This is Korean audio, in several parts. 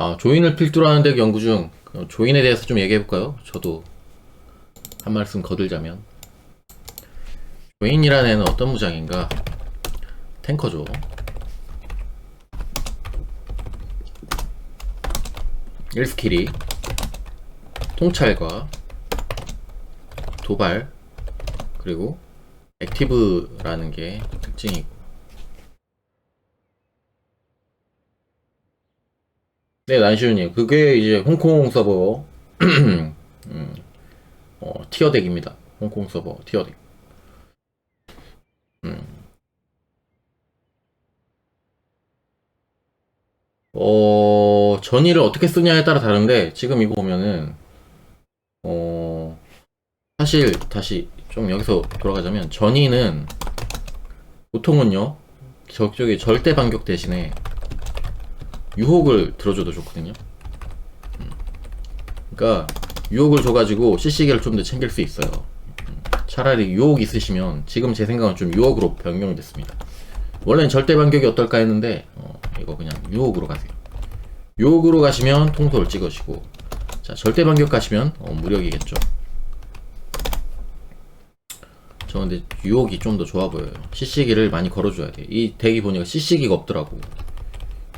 아, 조인을 필두로 하는 덱 연구 중 어, 조인에 대해서 좀 얘기해 볼까요? 저도 한 말씀 거들자면 조인이라는 애는 어떤 무장인가? 탱커죠. 일스킬이 통찰과 도발 그리고 액티브라는 게 특징이고 네, 난시우님. 그게 이제 홍콩 서버, 음, 어, 티어 덱입니다. 홍콩 서버 티어 덱. 음. 어, 전의를 어떻게 쓰냐에 따라 다른데, 지금 이거 보면은, 어, 사실, 다시 좀 여기서 돌아가자면, 전의는, 보통은요, 저쪽에 절대 반격 대신에, 유혹을 들어줘도 좋거든요. 음. 그러니까 유혹을 줘가지고 CC기를 좀 더 챙길 수 있어요. 음. 차라리 유혹 있으시면 지금 제 생각은 좀 유혹으로 변경됐습니다. 원래는 절대 반격이 어떨까 했는데 어, 이거 그냥 유혹으로 가세요. 유혹으로 가시면 통솔 찍으시고 자 절대 반격 가시면 어, 무력이겠죠. 저 근데 유혹이 좀 더 좋아 보여요. CC기를 많이 걸어줘야 돼. 이 덱이 보니까 CC기가 없더라고.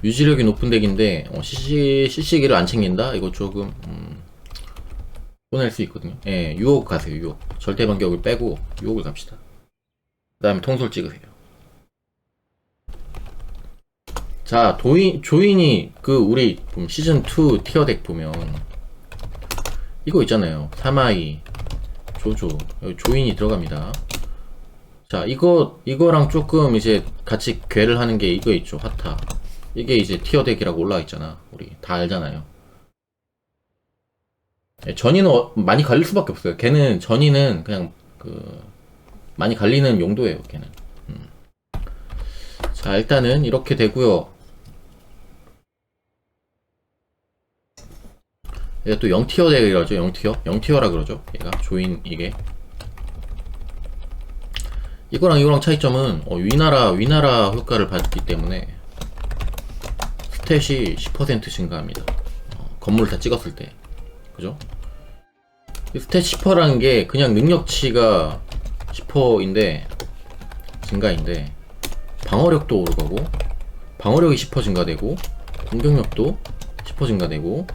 유지력이 높은 덱인데 어, CC, CC기를 안 챙긴다? 이거 조금 음, 보낼 수 있거든요. 예, 유혹 가세요. 유혹. 절대 반격을 빼고 유혹을 갑시다. 그 다음에 통솔 찍으세요. 자, 도인, 조인이 그 우리 보면 시즌2 티어 덱 보면 이거 있잖아요. 사마이, 조조, 조인이 들어갑니다. 자, 이거, 이거랑 조금 이제 같이 괴를 하는 게 이거 있죠. 하타. 이게 이제 티어 덱이라고 올라와 있잖아. 우리 다 알잖아요. 예, 전이는 어- 많이 갈릴 수밖에 없어요. 걔는 전이는 그냥 그 많이 갈리는 용도예요. 걔는. 음. 자 일단은 이렇게 되고요. 얘가 또 0티어 덱이라죠. 0티어? 0티어라 그러죠. 얘가 조인 이게. 이거랑 이거랑 차이점은 어, 위나라 위나라 효과를 받기 때문에 스탯이 10% 증가합니다. 어, 건물 다 찍었을 때. 그죠? 이 스탯 10%라는 게 그냥 능력치가 10%인데, 증가인데, 방어력도 오르고, 방어력이 10% 증가되고, 공격력도 10% 증가되고,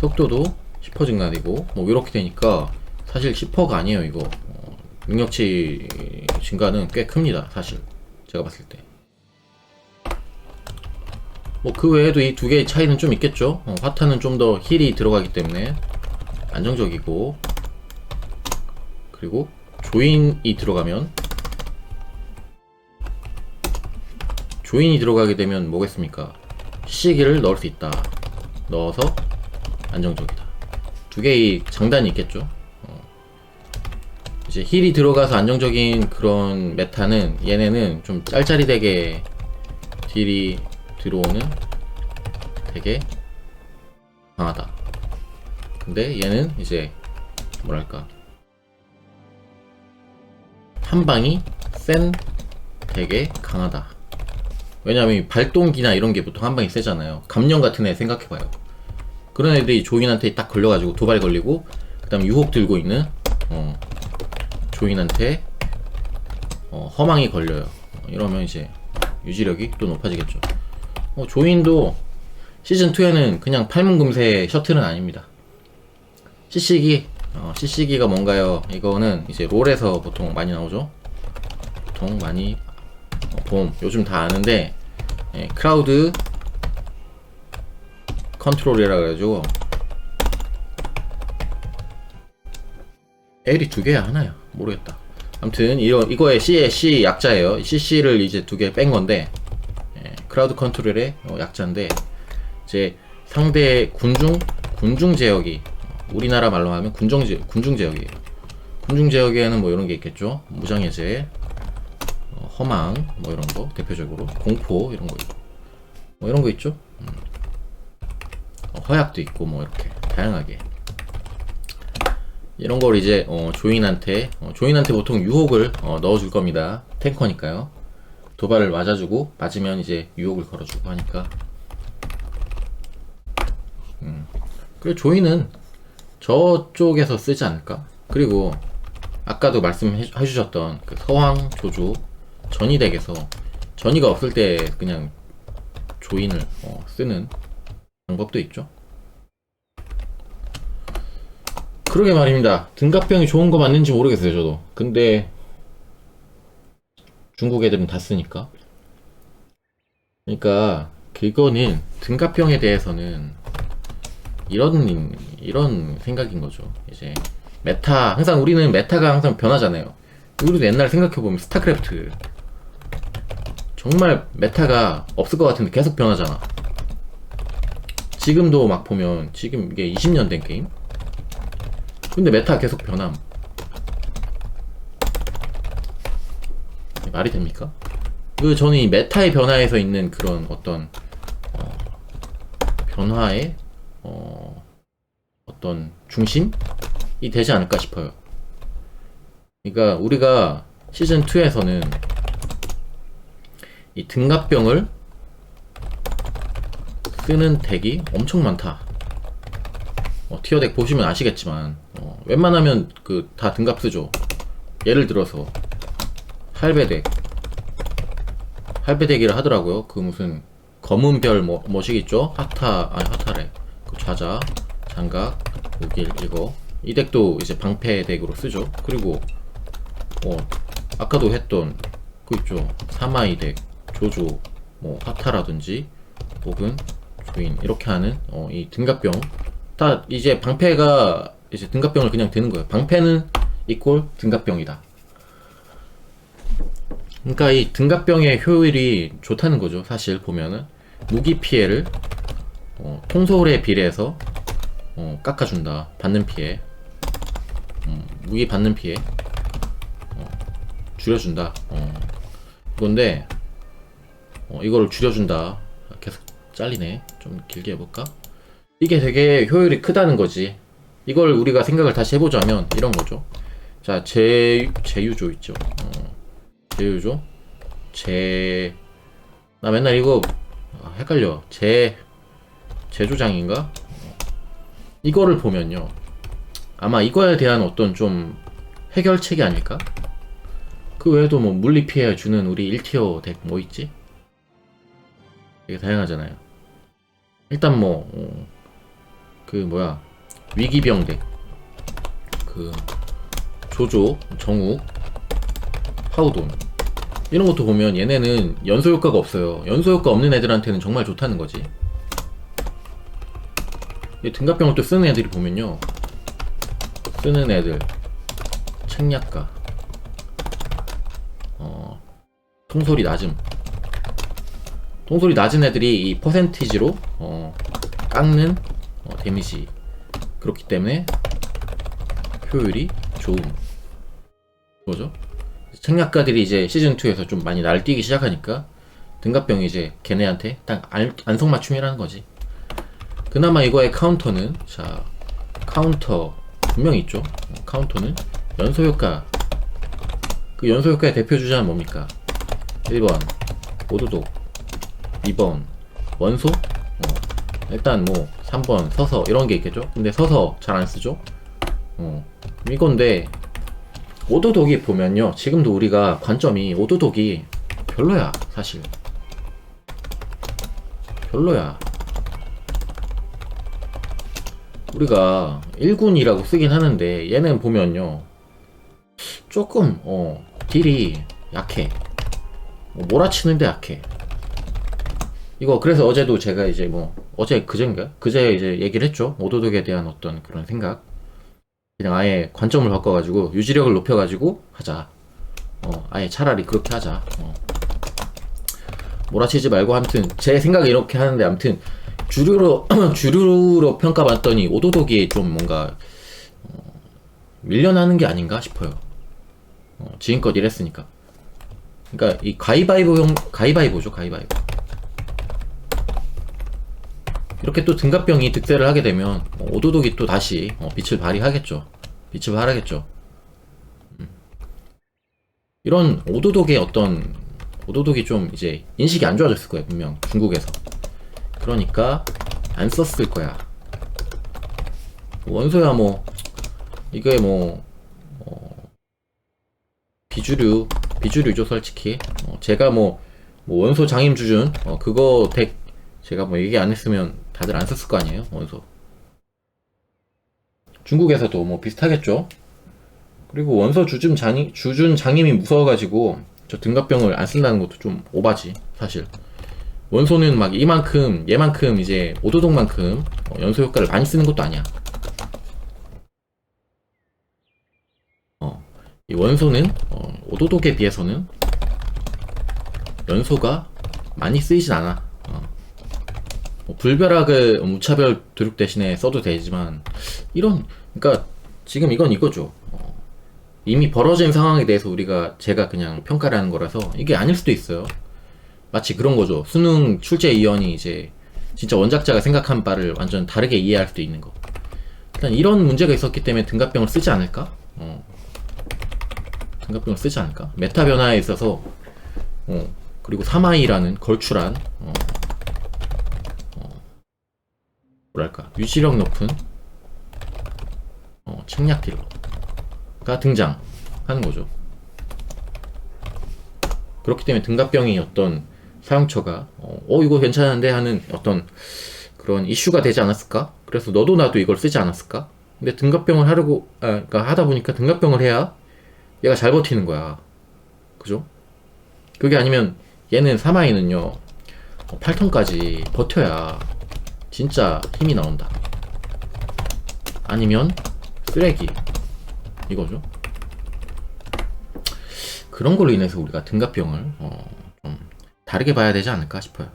속도도 10% 증가되고, 뭐, 이렇게 되니까, 사실 10%가 아니에요, 이거. 어, 능력치 증가는 꽤 큽니다, 사실. 제가 봤을 때. 뭐 그 외에도 이 두 개의 차이는 좀 있겠죠. 어, 화타는 좀 더 힐이 들어가기 때문에 안정적이고 그리고 조인이 들어가면 조인이 들어가게 되면 뭐겠습니까? 시기를 넣을 수 있다. 넣어서 안정적이다. 두 개의 장단이 있겠죠. 어. 이제 힐이 들어가서 안정적인 그런 메타는 얘네는 좀 짤짤이 되게 딜이 들어오는 되게 강하다. 근데 얘는 이제 뭐랄까 한 방이 센 되게 강하다. 왜냐면 이 발동기나 이런 게 보통 한 방이 세잖아요. 감령 같은 애 생각해봐요. 그런 애들이 조인한테 딱 걸려가지고 도발 걸리고 그다음 에 유혹 들고 있는 어, 조인한테 어, 허망이 걸려요. 어, 이러면 이제 유지력이 또 높아지겠죠. 어, 조인도 시즌2에는 그냥 팔문금세 셔틀은 아닙니다. CC기, 어, CC기가 뭔가요? 이거는 이제 롤에서 보통 많이 나오죠? 보통 많이, 어, 봄, 요즘 다 아는데, 예, 크라우드 컨트롤이라 그래가지고, L이 두 개야, 하나야? 모르겠다. 아무튼, 이거, 이거의 C의 C 약자예요. CC를 이제 두 개 뺀 건데, 예, 크라우드 컨트롤의 어, 약자인데 이제 상대 군중 군중 제역이 어, 우리나라 말로 하면 군중 제 군중 제역이에요. 군중 제역에는 뭐 이런 게 있겠죠. 무장 해제, 어, 허망 뭐 이런 거 대표적으로 공포 이런 거 있고 뭐 이런 거 있죠. 음. 어, 허약도 있고 뭐 이렇게 다양하게 이런 걸 이제 어, 조인한테 어, 조인한테 보통 유혹을 어, 넣어줄 겁니다. 탱커니까요. 도발을 맞아주고 맞으면 이제 유혹을 걸어주고 하니까 그리고 조이는 저쪽에서 쓰지 않을까? 그리고 아까도 말씀해 주셨던 그 서황 조조 전이 덱에서 전이가 없을 때 그냥 조인을 어, 쓰는 방법도 있죠. 그러게 말입니다. 등갑병이 좋은 거 맞는지 모르겠어요, 저도. 근데 중국 애들은 다 쓰니까. 그러니까 그거는 등갑병에 대해서는 이런 이런 생각인 거죠. 이제 메타 항상 우리는 메타가 항상 변하잖아요. 우리도 옛날 생각해 보면 스타크래프트 정말 메타가 없을 것 같은데 계속 변하잖아. 지금도 막 보면 지금 이게 20년 된 게임. 근데 메타 계속 변함. 말이 됩니까? 그 저는 이 메타의 변화에서 있는 그런 어떤 어, 변화의 어, 어떤 중심이 되지 않을까 싶어요. 그러니까 우리가 시즌 2에서는 이 등갑병을 쓰는 덱이 엄청 많다. 어, 티어 덱 보시면 아시겠지만 어, 웬만하면 그 다 등갑 쓰죠. 예를 들어서 할배덱 할배덱이라 하더라고요. 그 무슨 검은 별 뭐, 뭐식 있죠? 하타 아니 하타래. 그 좌자 장갑 무길 이거 이 덱도 이제 방패 덱으로 쓰죠. 그리고 어 아까도 했던 그 있죠. 사마이 덱 조조 뭐 하타라든지 혹은 조인 이렇게 하는 어, 이 등갑병 다 이제 방패가 이제 등갑병을 그냥 드는 거예요. 방패는 이꼴 등갑병이다. 그러니까 이 등갑병의 효율이 좋다는 거죠. 사실 보면은 무기 피해를 어, 통솔에 비례해서 어, 깎아준다. 받는 피해, 음, 무기 받는 피해 어, 줄여준다. 어, 그건데 어, 이거를 줄여준다. 계속 잘리네. 좀 길게 해볼까? 이게 되게 효율이 크다는 거지. 이걸 우리가 생각을 다시 해보자면 이런 거죠. 자, 제, 제유조 있죠. 어, 제유조. 제, 나 맨날 이거 아, 헷갈려. 제, 제조장인가? 어. 이거를 보면요. 아마 이거에 대한 어떤 좀 해결책이 아닐까? 그 외에도 뭐 물리 피해 주는 우리 1티어 덱 뭐 있지? 되게 다양하잖아요. 일단 뭐, 어, 그 뭐야, 위기병 덱. 그, 조조, 정욱, 하우돈. 이런 것도 보면 얘네는 연소 효과가 없어요. 연소 효과 없는 애들한테는 정말 좋다는 거지. 이 등갑병을 또 쓰는 애들이 보면요. 쓰는 애들. 책략가. 어, 통솔이 낮음. 통솔이 낮은 애들이 이 퍼센티지로 어, 깎는 어, 데미지 그렇기 때문에 효율이 좋음 뭐죠? 책략가들이 이제 시즌 2에서 좀 많이 날뛰기 시작하니까 등갑병이 이제 걔네한테 딱 안, 안성맞춤이라는 거지. 그나마 이거의 카운터는 자 카운터 분명히 있죠. 어, 카운터는 연소 효과 그 연소 효과의 대표 주자는 뭡니까? 1번 오도독 2번 원소 어, 일단 뭐 3번 서서 이런 게 있겠죠 근데 서서 잘 안 쓰죠 어, 이건데 오도독이 보면요. 지금도 우리가 관점이 오도독이 별로야 사실. 별로야. 우리가 1군이라고 쓰긴 하는데 얘는 보면요. 조금 어 딜이 약해. 어, 몰아치는데 약해. 이거 그래서 어제도 제가 이제 뭐 어제 그젠가? 그제 이제 얘기를 했죠. 오도독에 대한 어떤 그런 생각 그냥 아예 관점을 바꿔가지고 유지력을 높여가지고 하자. 어 아예 차라리 그렇게 하자. 어. 몰아치지 말고 아무튼 제 생각이 이렇게 하는데 아무튼 주류로 주류로 평가받더니 오도독이 좀 뭔가 어, 밀려나는 게 아닌가 싶어요. 어, 지금껏 이랬으니까. 그러니까 이 가위바위보 형 가위바위보죠 가위바위보 이렇게 또 등갑병이 득세를 하게 되면 어, 오도독이 또 다시 어, 빛을 발휘하겠죠. 빛을 발하겠죠. 음. 이런 오도독의 어떤 오도독이 좀 이제 인식이 안 좋아졌을 거예요 분명 중국에서. 그러니까 안 썼을 거야. 원소야 뭐 이게 뭐 어, 비주류 비주류죠 솔직히 어, 제가 뭐, 뭐 원소 장임 주준 어, 그거 덱 제가 뭐 얘기 안 했으면 다들 안 썼을 거 아니에요? 원소. 중국에서도 뭐 비슷하겠죠? 그리고 원소 주준 장임 주준 장임이 무서워가지고 저 등갑병을 안 쓴다는 것도 좀 오바지 사실. 원소는 막 이만큼 얘만큼 이제 오도독만큼 어, 연소 효과를 많이 쓰는 것도 아니야. 어, 이 원소는 어, 오도독에 비해서는 연소가 많이 쓰이진 않아. 어. 뭐 불벼락을 무차별 드룩 대신에 써도 되지만 이런 그러니까 지금 이건 이거죠. 어, 이미 벌어진 상황에 대해서 우리가 제가 그냥 평가를 하는 거라서 이게 아닐 수도 있어요. 마치 그런 거죠. 수능 출제 위원이 이제 진짜 원작자가 생각한 바를 완전 다르게 이해할 수도 있는 거. 일단 이런 문제가 있었기 때문에 등갑병을 쓰지 않을까? 어. 등갑병을 쓰지 않을까? 메타 변화에 있어서 어, 그리고 사마이라는 걸출한 어, 어, 뭐랄까 유지력 높은 어, 책략 딜러가 등장하는 거죠. 그렇기 때문에 등갑병이 어떤 사용처가 어, 어, 이거 괜찮은데 하는 어떤 그런 이슈가 되지 않았을까? 그래서 너도 나도 이걸 쓰지 않았을까? 근데 등갑병을 하려고 아, 그러니까 하다 보니까 등갑병을 해야 얘가 잘 버티는 거야. 그죠? 그게 아니면 얘는 사마이는요 어, 8턴까지 버텨야 진짜 힘이 나온다. 아니면 쓰레기 이거죠. 그런 걸로 인해서 우리가 등갑병을 어, 좀 다르게 봐야 되지 않을까 싶어요.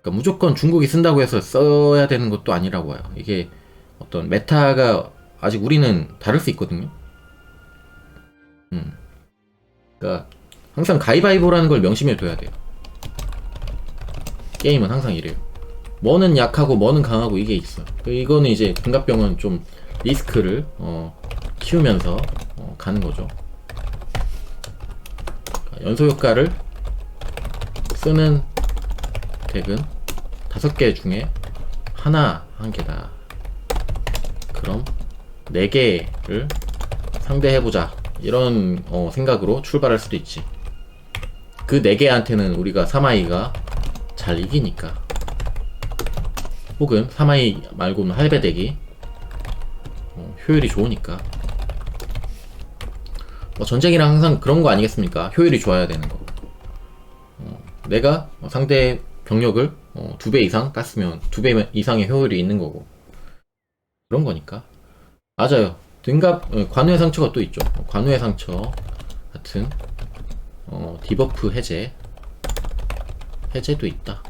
그러니까 무조건 중국이 쓴다고 해서 써야 되는 것도 아니라고 해요. 이게 어떤 메타가 아직 우리는 다를 수 있거든요. 음. 그러니까 항상 가위바위보라는 걸 명심해 둬야 돼요. 게임은 항상 이래요. 뭐는 약하고 뭐는 강하고 이게 있어. 그 이거는 이제 등갑병은 좀 리스크를 어, 키우면서 어, 가는 거죠. 그러니까 연소 효과를 쓰는 덱은 다섯 개 중에 하나 한 개다. 그럼 네 개를 상대해보자. 이런 어, 생각으로 출발할 수도 있지. 그 네 개한테는 우리가 사마이가 잘 이기니까. 혹은 사마이 말고는 할배덱이 어, 효율이 좋으니까. 뭐 전쟁이랑 항상 그런 거 아니겠습니까? 효율이 좋아야 되는 거. 어, 내가 상대 병력을 어, 두배 이상 깠으면 두 배 이상의 효율이 있는 거고. 그런 거니까. 맞아요. 등갑 어, 관우의 상처가 또 있죠. 관우의 상처 같은 어, 디버프 해제 해제도 있다.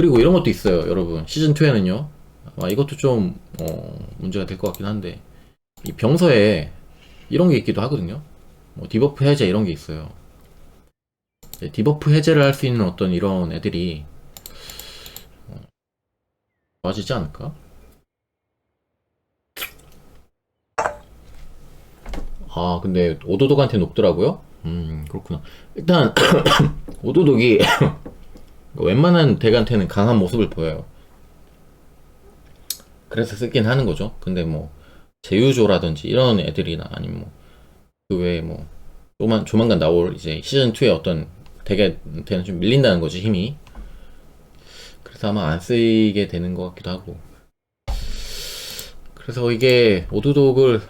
그리고 이런 것도 있어요, 여러분. 시즌 2에는요. 아, 이것도 좀 어, 문제가 될 것 같긴 한데 이 병서에 이런 게 있기도 하거든요. 뭐 디버프 해제 이런 게 있어요. 네, 디버프 해제를 할 수 있는 어떤 이런 애들이 어, 좋아지지 않을까? 아, 근데 오도독한테 높더라고요? 음, 그렇구나. 일단, 오도독이 웬만한 덱한테는 강한 모습을 보여요. 그래서 쓰긴 하는 거죠. 근데 뭐, 제유조라든지 이런 애들이나 아니면 뭐, 그 외에 뭐, 조만, 조만간 나올 이제 시즌 2의 어떤 덱한테는 좀 밀린다는 거지, 힘이. 그래서 아마 안 쓰이게 되는 것 같기도 하고. 그래서 이게 오도독을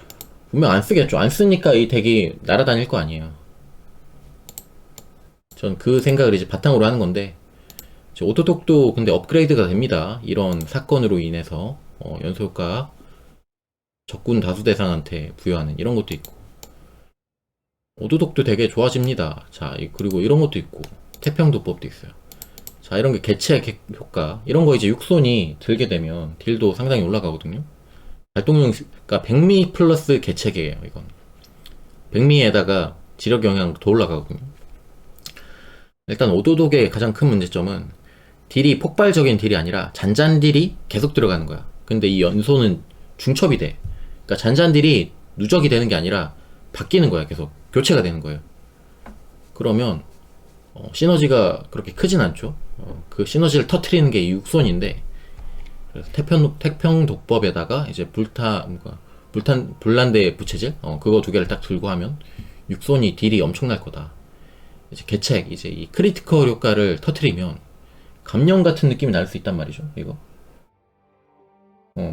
분명 안 쓰겠죠. 안 쓰니까 이 덱이 날아다닐 거 아니에요. 전 그 생각을 이제 바탕으로 하는 건데, 저 오토독도 근데 업그레이드가 됩니다. 이런 사건으로 인해서, 어, 연소효과 적군 다수 대상한테 부여하는 이런 것도 있고, 오도독도 되게 좋아집니다. 자, 이- 그리고 이런 것도 있고, 태평도법도 있어요. 자, 이런 게 개체 개- 효과, 이런 거 이제 육손이 들게 되면 딜도 상당히 올라가거든요. 발동용 그러니까 백미 플러스 개체계예요 이건 백미에다가 지력 영향도 더 올라가거든요 일단 오도독의 가장 큰 문제점은 딜이 폭발적인 딜이 아니라 잔잔 딜이 계속 들어가는 거야. 근데 이 연소는 중첩이 돼. 그러니까 잔잔 딜이 누적이 되는 게 아니라 바뀌는 거야. 계속 교체가 되는 거예요. 그러면 어, 시너지가 그렇게 크진 않죠. 어, 그 시너지를 터트리는 게 육손인데 그래서 태평 태평 독법에다가 이제 불타 뭔가 불탄 그러니까 불란대 부채질 어, 그거 두 개를 딱 들고 하면 육손이 딜이 엄청날 거다. 이제 개책 이제 이 크리티컬 효과를 터트리면 감염 같은 느낌이 날 수 있단 말이죠 이거. 어.